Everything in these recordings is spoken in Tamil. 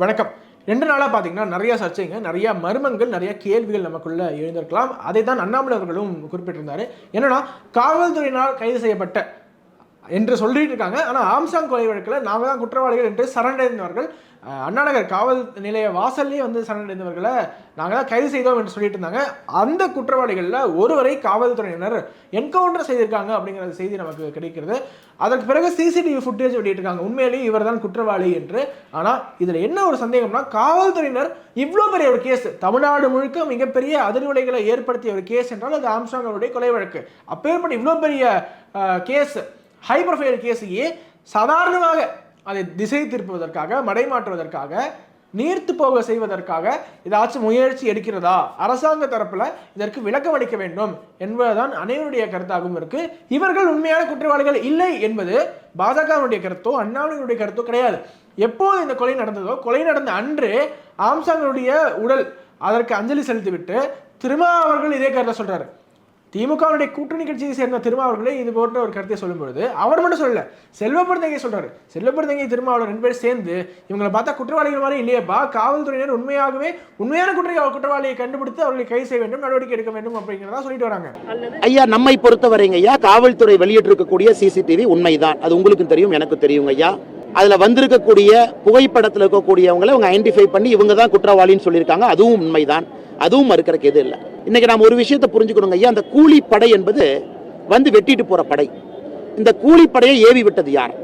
வணக்கம். ரெண்டு நாளாக பார்த்தீங்கன்னா நிறைய சர்ச்சைங்க நிறையா மர்மங்கள் நிறையா கேள்விகள் நமக்குள்ளே எழுந்திருக்கலாம். அதை தான் அண்ணாமலை அவர்களும் குறிப்பிட்டிருந்தார். என்னென்னா காவல்துறையினால் கைது செய்யப்பட்ட என்று சொல்லிட்டு இருக்காங்க. ஆனால் ஆம்சாங் கொலை வழக்கில் நாங்கள் தான் குற்றவாளிகள் என்று சரணடைந்தவர்கள் அண்ணாநகர் காவல் நிலைய வாசல்லே வந்து சரணடைந்தவர்களை நாங்கள் தான் கைது செய்தோம் என்று சொல்லிட்டு இருந்தாங்க. அந்த குற்றவாளிகளில் ஒருவரை காவல்துறையினர் என்கவுண்டர் செய்திருக்காங்க அப்படிங்கிற செய்தி நமக்கு கிடைக்கிறது. அதற்கு பிறகு சிசிடிவி ஃபுட்டேஜ் வெளியிட்டிருக்காங்க. உண்மையிலேயே இவர் தான் குற்றவாளி என்று. ஆனால் இதில் என்ன ஒரு சந்தேகம்னா காவல்துறையினர் இவ்வளோ பெரிய ஒரு கேஸ் தமிழ்நாடு முழுக்க மிகப்பெரிய அதிர்வலைகளை ஏற்படுத்திய ஒரு கேஸ் என்றால் அது ஆம்சாங் அவருடைய கொலை வழக்கு. அப்பேற்பட்ட இவ்வளோ பெரிய கேஸ் ஹை ப்ரொஃபைல் கேஸையே சாதாரணமாக அதை திசை திருப்புவதற்காக மடைமாற்றுவதற்காக நீர்த்து போக செய்வதற்காக ஏதாச்சும் முயற்சி எடுக்கிறதா? அரசாங்க தரப்பில் இதற்கு விளக்கம் அளிக்க வேண்டும் என்பதுதான் அனைவருடைய கருத்தாகவும் இருக்கு. இவர்கள் உண்மையான குற்றவாளிகள் இல்லை என்பது பாஜகவினுடைய கருத்தோ அண்ணாவினுடைய கருத்தோ கிடையாது. எப்போது இந்த கொலை நடந்ததோ கொலை நடந்த அன்று ஆம்சாங்களுடைய உடல் அதற்கு அஞ்சலி செலுத்திவிட்டு திருமா அவர்கள் இதே கருத்தை சொல்றாரு. திமுகவுடைய கூட்டணி கட்சியை சேர்ந்த திருமாவர்களே இது போன்ற ஒரு கருத்தை சொல்லும் பொழுது அவர் மட்டும் சொல்லல செல்வப்பெருந்தங்கை சொல்றாரு. செல்வப்பெருந்தங்கை திருமாவளர் ரெண்டு பேர் சேர்ந்து இவங்களை பார்த்தா குற்றவாளிகள் மாதிரி இல்லையப்பா காவல்துறையினர் உண்மையாகவே உண்மையான குற்ற குற்றவாளியை கண்டுபிடித்து அவர்களை கைது செய்ய வேண்டும் நடவடிக்கை எடுக்க வேண்டும் அப்படிங்கிறதா சொல்லிட்டு வராங்க. ஐயா நம்மை பொறுத்தவரைங்க ஐயா காவல்துறை வெளியிட்டிருக்கக்கூடிய சிசிடிவி உண்மைதான். அது உங்களுக்கும் தெரியும் எனக்கு தெரியுங்க ஐயா. அதுல வந்திருக்கக்கூடிய புகைப்படத்துல இருக்கக்கூடியவங்களை அவங்க ஐடென்டிஃபை பண்ணி இவங்க தான் குற்றவாளின்னு சொல்லியிருக்காங்க. அதுவும் உண்மைதான். அதுவும் மறுக்கிறதுக்கு எதுவும் இல்லை. இன்னைக்கு நாம் ஒரு விஷயத்தை புரிஞ்சுக்கணுங்க. ஐயா அந்த கூலி படை என்பது வந்து வெட்டிட்டு போற படை. இந்த கூலி படையை ஏவி விட்டது யார்?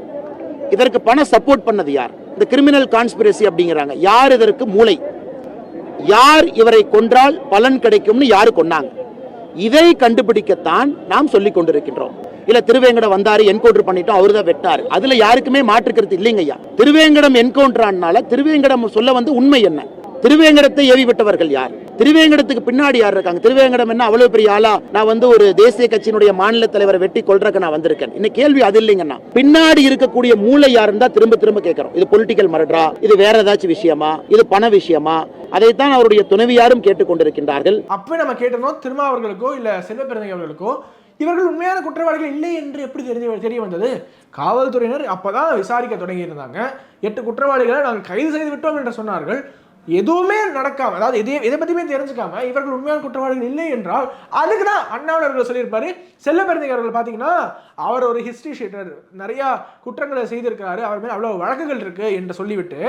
இதற்கு பணம் சப்போர்ட் பண்ணது யார்? இந்த கிரிமினல் கான்ஸ்பிரசி அப்படிங்கிறாங்க. யார் இதற்கு மூளை? யார் இவரை கொன்றால் பலன் கிடைக்கும்னு யாரு கொன்னாங்க? இதை கண்டுபிடிக்கத்தான் நாம் சொல்லிக் கொண்டிருக்கின்றோம். இல்ல திருவேங்கடம் வந்தாரு என்கவுண்டர் பண்ணிட்டோம் அவரு தான் வெட்டாரு. அதுல யாருக்குமே மாற்றுக்கிறது இல்லைங்க ஐயா. திருவேங்கடம் என்கவுண்டர் ஆனால திருவேங்கடம் சொல்ல வந்து உண்மை என்ன? திருவேங்கடத்தை ஏவி விட்டவர்கள் யார்? திருவேங்கடத்துக்கு பின்னாடி யார் இருக்காங்க? திருவேங்கடம் என்ன அவ்வளவு பெரிய ஆளா? நான் வந்து ஒரு தேசிய கட்சியினுடைய மாநில தலைவரை வெட்டி கொள்றதுக்கு நான் வந்திருக்கேன். இன்னைக்கு கேள்வி அது இல்லைங்கண்ணா. பின்னாடி இருக்கக்கூடிய மூளை யாருன்னு தான் திரும்ப திரும்ப கேட்கிறோம். இது பொலிட்டிக்கல் மரட்ரா இது வேற ஏதாச்சும் விஷயமா? இது பண விஷயமா? அதைத்தான் அவருடைய துணைவியாரும் கேட்டுக்கொண்டிருக்கின்றார்கள். அப்போ நம்ம கேட்டிருந்தோம் திருமாவர்களுக்கோ இல்ல செல்வப்பெருந்தங்கை அவர்களுக்கோ இவர்கள் உண்மையான குற்றவாளிகள் இல்லை என்று எப்படி தெரிஞ்சு தெரிய வந்தது? காவல்துறையினர் அப்பதான் விசாரிக்க தொடங்கி இருந்தாங்க எட்டு குற்றவாளிகளை நாங்கள் கைது செய்து விட்டோம் என்று சொன்னார்கள். எதுவுமே நடக்காம அதாவது இதே எதை பற்றியுமே தெரிஞ்சுக்காம இவர்கள் உண்மையான குற்றவாளிகள் இல்லை என்றால் அதுக்கு தான் அண்ணாமலை அவர்கள் சொல்லியிருப்பாரு. செல்லப்பெருந்தகை அவர்கள் பார்த்தீங்கன்னா அவர் ஒரு ஹிஸ்ட்ரி ஷீட்டர் நிறையா குற்றங்களை செய்திருக்கிறாரு அவர் மேலே அவ்வளோ வழக்குகள் இருக்குது என்று சொல்லிவிட்டு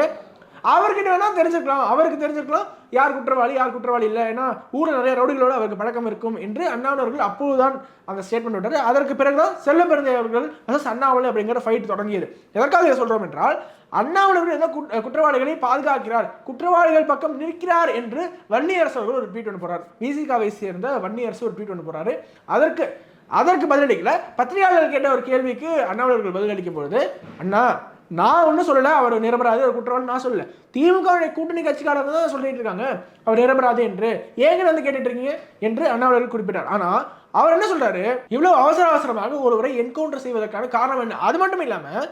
அவர்கிட்ட வேணால் தெரிஞ்சுக்கலாம். அவருக்கு தெரிஞ்சுக்கலாம் யார் குற்றவாளி யார் குற்றவாளி இல்லை. ஏன்னா ஊரில் நிறைய ரவுடிகளோடு அவருக்கு பழக்கம் இருக்கும் என்று அண்ணாமலை அப்போது அப்போதுதான் அந்த ஸ்டேட்மெண்ட் விட்டார். அதற்கு பிறகுதான் செல்லப்பெருந்தை அவர்கள் அதாவது அண்ணாமலை அப்படிங்கிற ஃபைட் தொடங்கியது. எதற்காக இதை சொல்கிறோம் என்றால் அண்ணாமலை அவர்கள் ஏதோ குற்ற- குற்றவாளிகளை பாதுகாக்கிறார். குற்றவாளிகள் பக்கம் நிற்கிறார் என்று வன்னியரசு அவர்கள் ஒரு ட்வீட் ஒன்று போகிறார் விசிகாவை சேர்ந்த வன்னியரசு ஒரு ட்வீட் ஒன்று போறாரு அதற்கு அதற்கு பதிலளிக்கல. பத்திரிகையாளர்கள் கேட்ட ஒரு கேள்விக்கு அண்ணாமலை பதிலளிக்கும் பொழுது அண்ணா நான் ஒன்றும் சொல்லலை அவர் நிரபராதி ஒரு குற்றவாளி நான் சொல்லலை. திமுகவுடைய கூட்டணி கட்சிக்காரங்க தான் சொல்லிட்டு இருக்காங்க. அவர் நிரபராதி என்று. ஏங்க வந்து கேட்டுட்டு இருக்கீங்க? என்று அண்ணாமலை அவர்கள் குறிப்பிட்டார். ஆனால் அவர் என்ன சொல்றாரு? இவ்வளவு அவசர அவசரமாக ஒருவரை என்கவுண்டர் செய்வதற்கான காரணம் என்ன? அது மட்டும் இல்லாமல்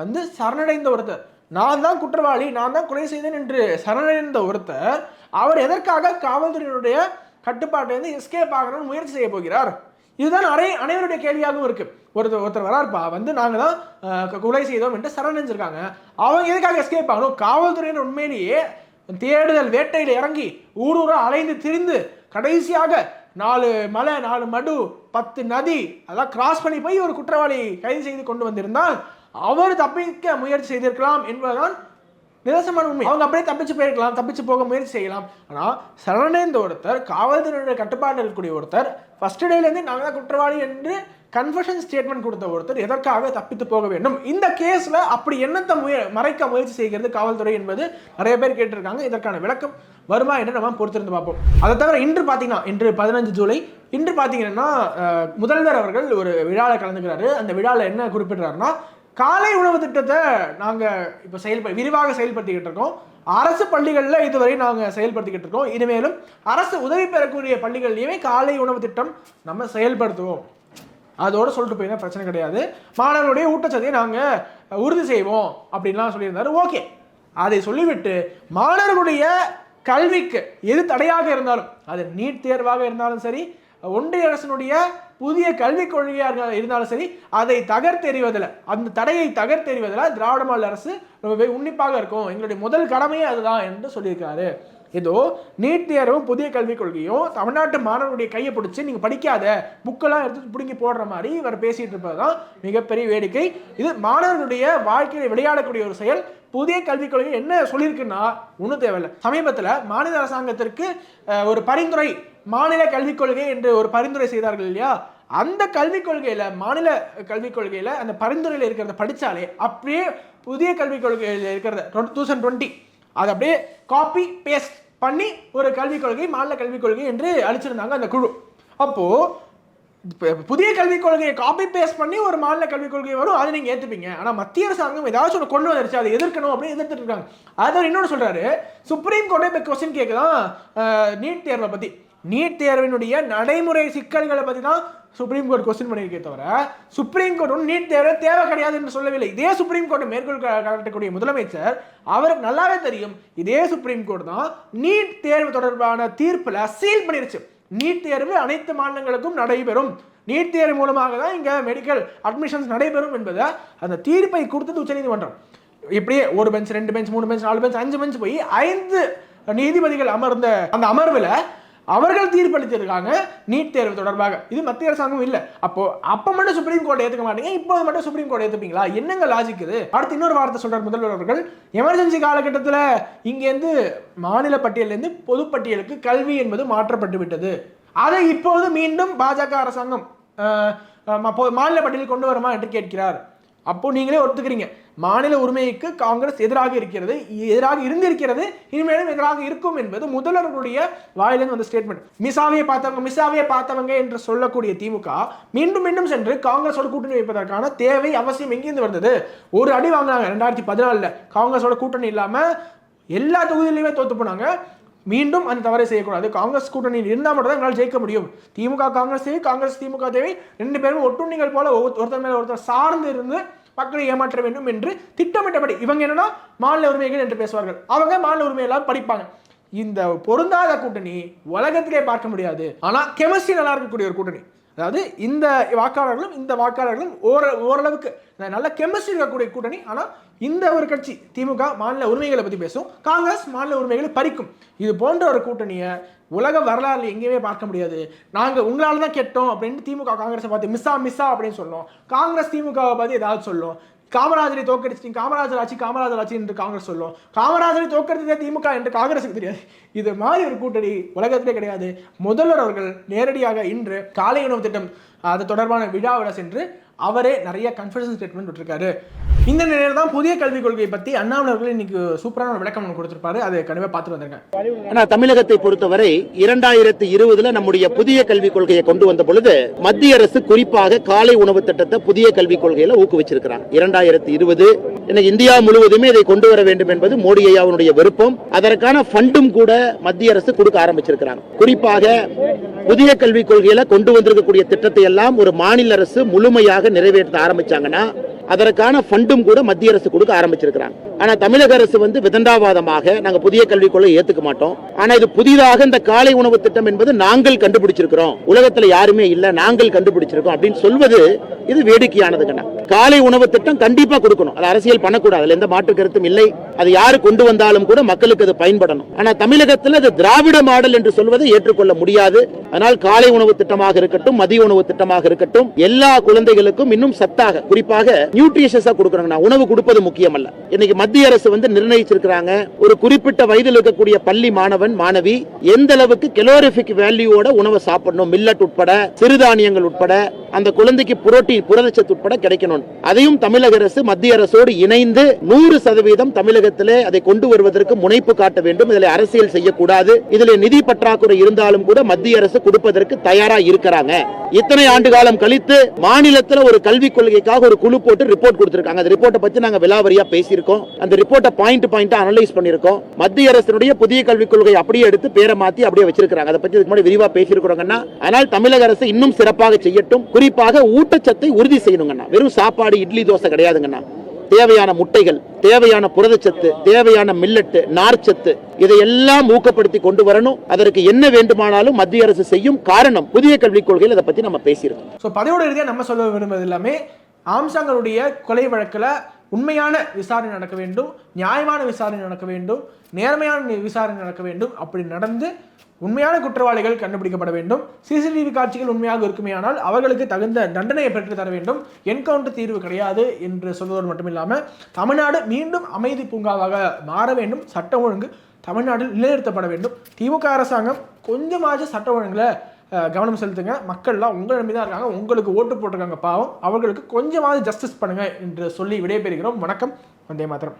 வந்து சரணடைந்த ஒருத்தர். நான் தான் குற்றவாளி நான் தான் கொலை செய்தேன் என்று சரணடைந்த ஒருத்தர் அவர் எதற்காக காவல்துறையினுடைய கட்டுப்பாட்டிலிருந்து எஸ்கேப் ஆகணும்னு முயற்சி செய்ய போகிறார்? இதுதான் அனை அனைவருடைய கேள்வியாகவும் இருக்கு. ஒருத்தர் ஒருத்தர் வராருப்பா வந்து நாங்கள் தான் கொலை செய்தோம் என்று சரணடைஞ்சிருக்காங்க. அவங்க எதுக்காக எஸ்கேப் ஆகணும்? காவல்துறையினர் உண்மையிலேயே தேடுதல் வேட்டையில் இறங்கி ஊர் அலைந்து திரிந்து கடைசியாக நாலு மலை நாலு மடு பத்து நதி அதெல்லாம் கிராஸ் பண்ணி போய் ஒரு குற்றவாளி கைது செய்து கொண்டு வந்திருந்தால் அவர் தப்பிக்க முயற்சி செய்திருக்கலாம் என்பதுதான் நிதர்சனமான உண்மை. அவங்க அப்படியே தப்பிச்சு போயிருக்கலாம் தப்பிச்சு போக முயற்சி செய்யலாம். ஆனால் சரணடைந்த ஒருத்தர் காவல்துறையினுடைய கட்டுப்பாடு இருக்கக்கூடிய ஒருத்தர் ஃபர்ஸ்ட் டேலேருந்து நாங்கள் தான் குற்றவாளி என்று கன்ஃபஷன் ஸ்டேட்மெண்ட் கொடுத்த ஒருத்தர் எதற்காக தப்பித்து போக வேண்டும்? இந்த கேஸில் அப்படி என்னத்தை முய மறைக்க முயற்சி செய்கிறது காவல்துறை என்பது நிறைய பேர் கேட்டிருக்காங்க. இதற்கான விளக்கம் வருமா என்று நம்ம பொறுத்திருந்து பார்ப்போம். அதை தவிர இன்று பார்த்தீங்கன்னா இன்று பதினஞ்சு ஜூலை இன்று பார்த்தீங்கன்னா முதல்வர் அவர்கள் ஒரு விழாவில் கலந்துக்கிறாரு. அந்த விழாவில் என்ன குறிப்பிடுறாருன்னா காலை உணவு திட்டத்தை நாங்கள் இப்போ செயல்ப விரிவாக செயல்படுத்திக்கிட்டு இருக்கோம். அரசு பள்ளிகளில் இதுவரை நாங்கள் செயல்படுத்திக்கிட்டு இருக்கோம். இனிமேலும் அரசு உதவி பெறக்கூடிய பள்ளிகள்லையுமே காலை உணவு திட்டம் நம்ம செயல்படுத்துவோம். அதோடு சொல்லிட்டு போய் பிரச்சனை கிடையாது. மாணவர்களுடைய ஊட்டச்சத்தையை நாங்கள் உறுதி செய்வோம் அப்படின்லாம் சொல்லியிருந்தாரு. ஓகே. அதை சொல்லிவிட்டு மாணவர்களுடைய கல்விக்கு எது தடையாக இருந்தாலும் அது நீட் தேர்வாக இருந்தாலும் சரி ஒன்றிய அரசினுடைய புதிய கல்விக் கொள்கையாக இருந்தாலும் சரி அதை தகர்த்தெறிவதில் அந்த தடையை தகர்த்தெறிவதில் திராவிட மாநில அரசு ரொம்பவே உன்னிப்பாக இருக்கும். எங்களுடைய முதல் கடமையே அதுதான் என்று சொல்லியிருக்காரு. ஏதோ நீட் தேர்வும் புதிய கல்விக் கொள்கையும் தமிழ்நாட்டு மாணவருடைய கையை பிடிச்சி நீங்கள் படிக்காத புக்கெல்லாம் எடுத்து பிடுங்கி போடுற மாதிரி இவர் பேசிகிட்டு இருப்பது தான் மிகப்பெரிய வேடிக்கை. இது மாணவர்களுடைய வாழ்க்கையை விளையாடக்கூடிய ஒரு செயல். புதிய கல்விக் கொள்கை என்ன சொல்லியிருக்குன்னா ஒன்றும் தேவையில்லை. சமீபத்தில் மாநில அரசாங்கத்திற்கு ஒரு பரிந்துரை மாநில கல்விக் கொள்கை என்று ஒரு பரிந்துரை செய்தார்கள் இல்லையா? அந்த கல்விக் கொள்கையில் மாநில கல்விக் கொள்கையில் அந்த பரிந்துரையில் இருக்கிறத படித்தாலே அப்படியே புதிய கல்விக் கொள்கையில் இருக்கிறத டூ தௌசண்ட் டுவெண்ட்டி அதை அப்படியே காப்பி பேஸ்ட் பண்ணி ஒரு கல்விக் கொள்கை மாநில கல்விக் கொள்கை என்று அழிச்சிருந்தாங்க அந்த குழு. அப்போது புதிய கல்விக் கொள்கையை காப்பி பேஸ்ட் பண்ணி ஒரு மாநில கல்விக் கொள்கை வரும் அதை நீங்கள் ஏற்றுப்பீங்க ஆனால் மத்திய அரசாங்கம் ஏதாச்சும் ஒன்று கொண்டு வந்துருச்சு அதை எதிர்க்கணும் அப்படின்னு எதிர்த்துட்டு இருக்காங்க. அதை இன்னொன்று சொல்கிறாரு சுப்ரீம் கோர்ட்டே இப்போ கொஸ்டின் கேட்குதான் நீட் தேர்வை பற்றி நீட் தேர்வினுடைய நடைமுறை சிக்கல்களை பற்றி தான் சுப்ரீம் கோர்ட் கொஸ்டின் பண்ணியிருக்கே தவிர சுப்ரீம் கோர்ட் ஒன்றும் நீட் தேவை தேவை கிடையாது என்று சொல்லவில்லை. இதே சுப்ரீம் கோர்ட்டை மேற்கொள் கா- காட்டக்கூடிய முதலமைச்சர் அவருக்கு நல்லாவே தெரியும் இதே சுப்ரீம் கோர்ட் தான் நீட் தேர்வு தொடர்பான தீர்ப்பில் சீல் பண்ணிருச்சு. நீட் தேர்வு அனைத்து மாநிலங்களுக்கும் நடைபெறும். நீட் தேர்வு மூலமாக தான் இங்கே மெடிக்கல் அட்மிஷன்ஸ் நடைபெறும் என்பதை அந்த தீர்ப்பை கொடுத்தது உச்சநீதிமன்றம் இப்படியே ஒரு பெஞ்ச் ரெண்டு பெஞ்ச் மூணு பெஞ்ச் நாலு பெஞ்ச் அஞ்சு பெஞ்ச் போய் ஐந்து நீதிபதிகள் அமர்ந்த அந்த அமர்வில் அவர்கள் தீர்ப்பளித்திருக்காங்க. நீட் தேர்வு தொடர்பாக. இது மத்திய அரசாங்கம் இல்லை. அப்போ அப்போ மட்டும் சுப்ரீம் கோர்ட் ஏற்றுக்க மாட்டீங்க இப்போ மட்டும் சுப்ரீம் கோர்ட் ஏற்றுப்பீங்களா என்னங்க லாஜிக் இது? அடுத்து இன்னொரு வார்த்தை சொல்றார் முதல்வர் அவர்கள். எமர்ஜென்சி காலகட்டத்தில் இங்கேருந்து மாநில பட்டியலேருந்து பொதுப்பட்டியலுக்கு கல்வி என்பது மாற்றப்பட்டு விட்டது. அதை இப்போது மீண்டும் பாஜக அரசாங்கம் மாநில பட்டியலில் கொண்டு வருமா என்று கேட்கிறார். அப்போ நீங்களே ஒத்துக்கிறீங்க. மாநில உரிமைக்கு காங்கிரஸ் எதிராக இருக்கிறது எதிராக இருந்திருக்கிறது இனிமேலும் எதிராக இருக்கும் என்பது முதல்வர்களுடைய வாயிலிருந்து வந்த ஸ்டேட்மெண்ட் மிசாவையே பார்த்தவங்க மிசாவையே பார்த்தவங்க என்று சொல்லக்கூடிய திமுக மீண்டும் மீண்டும் சென்று காங்கிரஸோட கூட்டணி வைப்பதற்கான தேவை அவசியம் எங்கிருந்து வந்தது? ஒரு அடி வாங்கினாங்க ரெண்டாயிரத்தி பதினாலில். காங்கிரஸோட கூட்டணி இல்லாமல் எல்லா தொகுதியிலையுமே தோத்து போனாங்க. மீண்டும் அந்த தவறை செய்யக்கூடாது. காங்கிரஸ் கூட்டணியில் இருந்தால் மட்டும் தான் எங்களால் ஜெயிக்க முடியும். திமுக காங்கிரஸ் தேவை காங்கிரஸ் திமுக தேவை. ரெண்டு பேரும் ஒட்டுண்ணிகள் போல ஒருத்தர் மேல ஒருத்தர் சார்ந்து இருந்து மக்களை ஏமாற்ற வேண்டும் என்று திட்டமிட்டபடி இவங்க என்னன்னா மாநில உரிமைகள் என்று பேசுவார்கள். அவங்க மாநில உரிமையெல்லாம் படிப்பாங்க. இந்த பொருந்தாத கூட்டணி உலகத்திலே பார்க்க முடியாது. ஆனால் கெமிஸ்ட்ரி நல்லா இருக்கக்கூடிய ஒரு கூட்டணி. அதாவது இந்த வாக்காளர்களும் இந்த வாக்காளர்களும் ஓர ஓரளவுக்கு நல்ல கெமிஸ்ட்ரி இருக்கக்கூடிய கூட்டணி. ஆனால் இந்த ஒரு கட்சி திமுக மாநில உரிமைகளை பற்றி பேசும். காங்கிரஸ் மாநில உரிமைகளை பறிக்கும். இது போன்ற ஒரு கூட்டணியை உலக வரலாறு எங்கேயுமே பார்க்க முடியாது. நாங்கள் உங்களால் தான் கெட்டோம் அப்படின்னு திமுக காங்கிரஸை பார்த்து மிஸ்ஸா மிஸ்ஸா அப்படின்னு சொல்லும். காங்கிரஸ் திமுகவை பார்த்து ஏதாவது சொல்லும். காமராஜரை தோக்கடிச்சிட்டீங்க காமராஜர் ஆட்சி காமராஜர் ஆட்சி என்று காங்கிரஸ் சொல்லும். காமராஜரை தோக்கடித்ததே திமுக என்று காங்கிரஸுக்கு தெரியாது. இது மாதிரி ஒரு கூட்டணி உலகத்திலே கிடையாது. முதல்வர் அவர்கள் நேரடியாக இன்று காலை உணவு திட்டம் அது தொடர்பான விழாவிட சென்று அவரே நிறைய கன்ஃபரன்ஸ் ஸ்டேட்மெண்ட் விட்டுருக்காரு. இந்த நிலையில தான் புதிய கல்விக் கொள்கையை பற்றி அண்ணாமலர்கள் இன்னைக்கு சூப்பரான விளக்கம் கொடுத்திருப்பாரு. அதை கண்டிப்பாக பார்த்துட்டு வந்திருக்கேன். ஆனா தமிழகத்தை பொறுத்தவரை இரண்டாயிரத்தி இருபதுல நம்முடைய புதிய கல்விக் கொள்கையை கொண்டு வந்த பொழுது மத்திய அரசு குறிப்பாக காலை உணவு திட்டத்தை புதிய கல்விக் கொள்கையில ஊக்குவிச்சிருக்கிறாங்க இரண்டாயிரத்தி இருபது இந்தியா முழுவதுமே இதை கொண்டு வர வேண்டும் என்பது மோடி ஐயாவுடைய விருப்பம். அதற்கான ஃபண்டும் கூட மத்திய அரசு கொடுக்க ஆரம்பிச்சிருக்கிறாங்க குறிப்பாக புதிய கல்விக் கொள்கையில கொண்டு வந்திருக்கக்கூடிய திட்டத்தை எல்லாம் ஒரு மாநில அரசு முழுமையாக நிறைவேற்ற ஆரம்பிச்சாங்கன்னா அதற்கான ஃபண்டும் கூட மத்திய அரசு கொடுக்க ஆரம்பிச்சிருக்கிறாங்க. ஆனா தமிழக அரசு வந்து விதண்டாவாதமாக நாங்க புதிய கல்விக் கொள்கை ஏத்துக்க மாட்டோம். ஆனா இது புதிதாக இந்த காலை உணவு திட்டம் என்பது நாங்கள் கண்டுபிடிச்சிருக்கிறோம். உலகத்துல யாருமே இல்ல நாங்கள் கண்டுபிடிச்சிருக்கோம் அப்படின்னு சொல்வது இது வேடிக்கையானது கண்ணா. காலை உணவு திட்டம் கண்டிப்பா கொடுக்கணும். அது அரசியல் பண்ணக்கூடாது. அதுல எந்த மாற்று கருத்தும் இல்லை. அது யாரு கொண்டு வந்தாலும் கூட மக்களுக்கு அது பயன்படணும். ஆனா தமிழகத்தில் அது திராவிட மாடல் என்று சொல்வதை ஏற்றுக்கொள்ள முடியாது. அதனால் காலை உணவு திட்டமாக இருக்கட்டும் மதிய உணவு திட்டமாக இருக்கட்டும் எல்லா குழந்தைகளுக்கும் இன்னும் சத்தாக குறிப்பாக நியூட்ரிஷஸா கொடுக்கறாங்க உணவு கொடுப்பது முக்கியம் அல்ல இன்னைக்கு மத்திய அரசு வந்து நிர்ணயிச்சிருக்கிறாங்க. ஒரு குறிப்பிட்ட வயதில் இருக்கக்கூடிய பள்ளி மாணவன் மாணவி எந்த அளவுக்கு கெலோரிபிக் வேல்யூவோட உணவை சாப்பிடணும்? மில்லட் உட்பட சிறுதானியங்கள் உட்பட அந்த குழந்தைக்கு புரோட்டீன் போட்டி புரதச்சத்து உட்பட கிடைக்கணும். அதையும் தமிழக அரசு மத்திய அரசோடு இணைந்து நூறு சதவீதம் தமிழகத்திலே அதை கொண்டு வருவதற்கு முனைப்பு காட்ட வேண்டும். இதில் அரசியல் செய்யக்கூடாது. இதில் நிதி பற்றாக்குறை இருந்தாலும் கூட மத்திய அரசு கொடுப்பதற்கு தயாரா இருக்கிறாங்க. இத்தனை ஆண்டு காலம் கழித்து மாநிலத்தில் ஒரு கல்விக் கொள்கைக்காக ஒரு குழு போட்டு ரிப்போர்ட் கொடுத்திருக்காங்க. அந்த ரிப்போர்ட்டை பத்தி நாங்க விலாவரியா பேசியிருக்கோம். அந்த ரிப்போர்ட்டை பாயிண்ட் பாயிண்டா அனலைஸ் பண்ணிருக்கோம் மத்திய அரசினுடைய புதிய கல்விக் கொள்கை அப்படியே எடுத்து பேரை மாத்தி அப்படியே வச்சிருக்காங்க அதை பத்தி இதுக்கு முன்னாடி விரிவா பேசியிருக்கிறோங்கன்னா ஆனால் தமிழக அரசு இன்னும் சிறப்பாக செய்யட்டும். குறிப்பாக ஊட்டச்சத்து உறுதி செய்யணுங்கண்ணா. வெறும் சாப்பாடு இட்லி தோசை கிடையாதுங்கண்ணா. தேவையான முட்டைகள் தேவையான புரதச்சத்து தேவையான மில்லட்டு நார்ச்சத்து இதையெல்லாம் ஊக்கப்படுத்தி கொண்டு வரணும். அதற்கு என்ன வேண்டுமானாலும் மத்திய அரசு செய்யும் காரணம் புதிய கல்விக் கொள்கையில் அதை பற்றி நம்ம பேசியிருக்கோம். ஸோ பதவியோட ரீதியாக நம்ம சொல்ல விரும்புவது எல்லாமே ஆம்சங்களுடைய கொலை வழக்கில் உண்மையான விசாரணை நடக்க வேண்டும் நியாயமான விசாரணை நடக்க வேண்டும் நேர்மையான விசாரணை நடக்க வேண்டும் அப்படி நடந்து உண்மையான குற்றவாளிகள் கண்டுபிடிக்கப்பட வேண்டும். சிசிடிவி காட்சிகள் உண்மையாக இருக்குமேயானால் அவர்களுக்கு தகுந்த தண்டனையை பெற்று தர வேண்டும். என்கவுண்டர் தீர்வு கிடையாது என்று சொல்வதோடு மட்டுமில்லாமல் தமிழ்நாடு மீண்டும் அமைதி பூங்காவாக மாற வேண்டும். சட்ட ஒழுங்கு தமிழ்நாட்டில் நிலைநிறுத்தப்பட வேண்டும். திமுக அரசாங்கம் கொஞ்சமாச்சும் சட்ட ஒழுங்கில் கவனம் செலுத்துங்க. மக்கள்லாம் உங்கள் நம்பி தான் இருக்காங்க. உங்களுக்கு ஓட்டு போட்டிருக்காங்க. பாவம். அவர்களுக்கு கொஞ்சமாவது ஜஸ்டிஸ் பண்ணுங்க என்று சொல்லி விடைபெறுகிறோம். வணக்கம். வந்தே மாத்திரம்